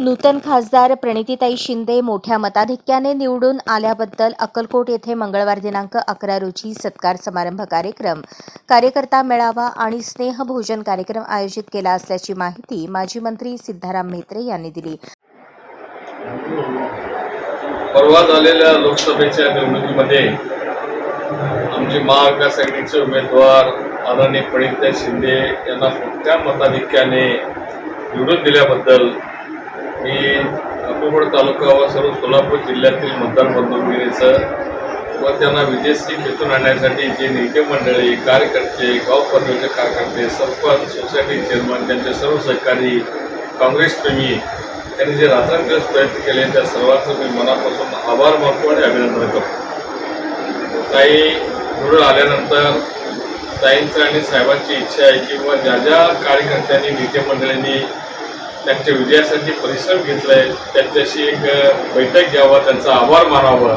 नूतन खासदार प्रणितीताई शिंदे मोठ्या मताधिक्याने निवडून आल्याबद्दल अक्कलकोट येथे मंगळवार दिनांक अकरा रोजी सत्कार समारंभ कार्यक्रम. कार्यकर्ता मेळावा आणि स्नेहभोजन कार्यक्रम आयोजित केला असल्याची माहिती माजी मंत्री सिद्धाराम म्हेत्रे यांनी दिली. परवा झालेल्या लोकसभेच्या निवडणुकीमध्ये आमचे महाविकास आघाडीचे उमेदवार आदरणीय प्रणितताई शिंदे यांना मोठ्या मताधिक्याने निवडून दिल्याबद्दल मी अकोबड तालुका व सर्व सोलापूर जिल्ह्यातील मतदार बंधुगिरीचं व त्यांना विजयश्री खेचून आणण्यासाठी जे नेते मंडळी कार्यकर्ते गाव पातळीचे कार्यकर्ते सरपंच सोसायटी चेअरमन त्यांचे सर्व सहकारी काँग्रेसप्रेमी त्यांनी जे रात्रंदिवस प्रयत्न केले त्या सर्वांचं मी मनापासून आभार मानतो आणि अभिनंदन करतो. ताई निवडून आल्यानंतर ताईंचं आणि साहेबांची इच्छा आहे किंवा ज्या ज्या कार्यकर्त्यांनी नेते मंडळींनी त्यांच्या विजयासाठी परिश्रम घेतलाय त्यांच्याशी एक बैठक घ्यावा त्यांचा आभार मानावा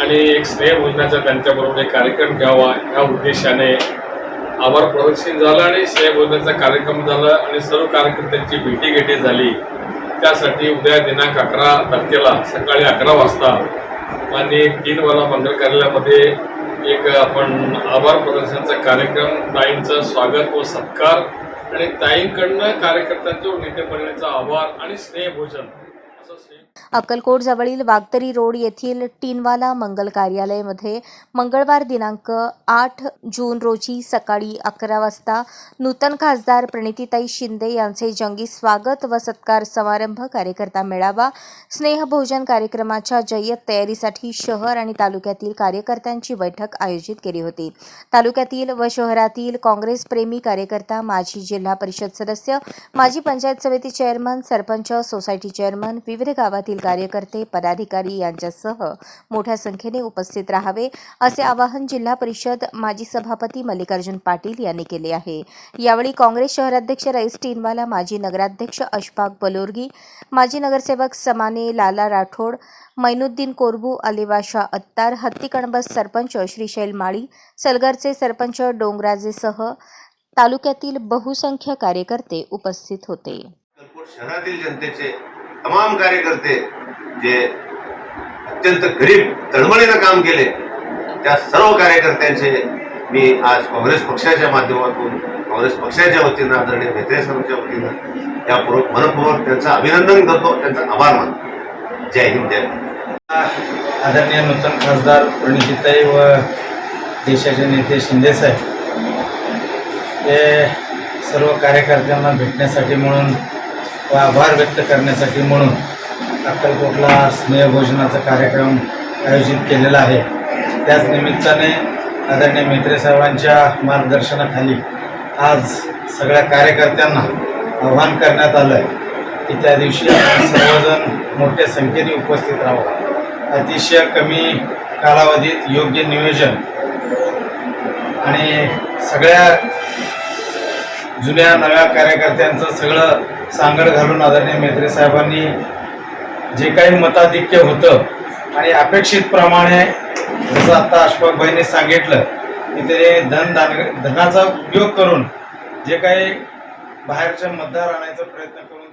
आणि एक स्नेहभोजनाचा त्यांच्याबरोबर एक कार्यक्रम घ्यावा ह्या उद्देशाने आभार प्रदर्शन झालं आणि स्नेहभोजनाचा कार्यक्रम झाला आणि सर्व कार्यकर्त्यांची भेटीगाठी झाली. त्यासाठी उद्या दिनांक अकरा तारखेला सकाळी अकरा वाजता आणि तीन वाला मंगल कार्यालयामध्ये एक आपण आभार प्रदर्शनाचा कार्यक्रम ताईंचं स्वागत व सत्कार आणि ताईंकडनं कार्यकर्त्यांचे व नेते मंडळीचा आभार आणि स्नेहभोजन. अक्कलकोटजवळील अक्कलकोट जवळील वागतरी रोड येथील टीनवाला मंगल कार्यालयामध्ये मंगळवार दिनांक आठ जून रोजी सकाळी अकरा वाजता नूतन खासदार प्रणितीताई शिंदे यांचे जंगी स्वागत व सत्कार समारंभ कार्यकर्ता मेळावा स्नेहभोजन कार्यक्रमाच्या जय्यत तयारीसाठी शहर आणि तालुक्यातील कार्यकर्त्यांची बैठक आयोजित केली होती. तालुक्यातील व शहरातील काँग्रेस प्रेमी कार्यकर्ता माजी जिल्हा परिषद सदस्य माजी पंचायत समिती चेअरमन सरपंच सोसायटी चेअरमन विविध गावातील कार्यकर्ते पदाधिकारी यांच्यासह मोठ्या संख्येने उपस्थित राहावे असे आवाहन जिल्हा परिषद माजी सभापती मल्लिकार्जुन पाटील यांनी केले आहे. यावेळी काँग्रेस शहराध्यक्ष रईस टीनवाला माजी नगराध्यक्ष अशफाक बलोर्गी माजी नगरसेवक समाने लाला राठोड मैनुद्दीन कोरबू अलिवाशा अत्तार हत्तीकणबस सरपंच श्रीशैल माळी सलगरचे सरपंच डोंगराजेसह तालुक्यातील बहुसंख्य कार्यकर्ते उपस्थित होते. शहरातील जनतेचे तमाम कार्यकर्ते जे अत्यंत गरीब तळमळीनं काम केले त्या सर्व कार्यकर्त्यांचे मी आज काँग्रेस पक्षाच्या माध्यमातून काँग्रेस पक्षाच्या वतीनं आदरणीय मेत्रे साहेबांच्या वतीनं यापूर्वक मनपूर्वक त्यांचं अभिनंदन करतो त्यांचा आभार मानतो. जय हिंद जय आदरणीय नूतन खासदार प्रणितीताई व देशाचे नेते शिंदेसाहेब हे सर्व कार्यकर्त्यांना भेटण्यासाठी म्हणून व आभार व्यक्त करण्यासाठी म्हणून अक्कलकोटला स्नेहभोजनाचा कार्यक्रम आयोजित केलेला आहे. त्याच निमित्ताने आदरणीय मेत्रे साहेबांच्या मार्गदर्शनाखाली आज सगळ्या कार्यकर्त्यांना आव्हान करण्यात आलं आहे की त्या दिवशी सर्वजण मोठ्या संख्येने उपस्थित राहावं. अतिशय कमी कालावधीत योग्य नियोजन आणि सगळ्या जुन्या नव्या कार्यकर्त्यांचं सगळं सांगड घालून आदरणीय मेत्रे साहेबांनी जे काही मताधिक्य होतं आणि अपेक्षितप्रमाणे जसं आत्ता अशफाकबाईंनी सांगितलं की ते धन दान धनाचा उपयोग करून जे काही बाहेरच्या मतदार आणायचा प्रयत्न करून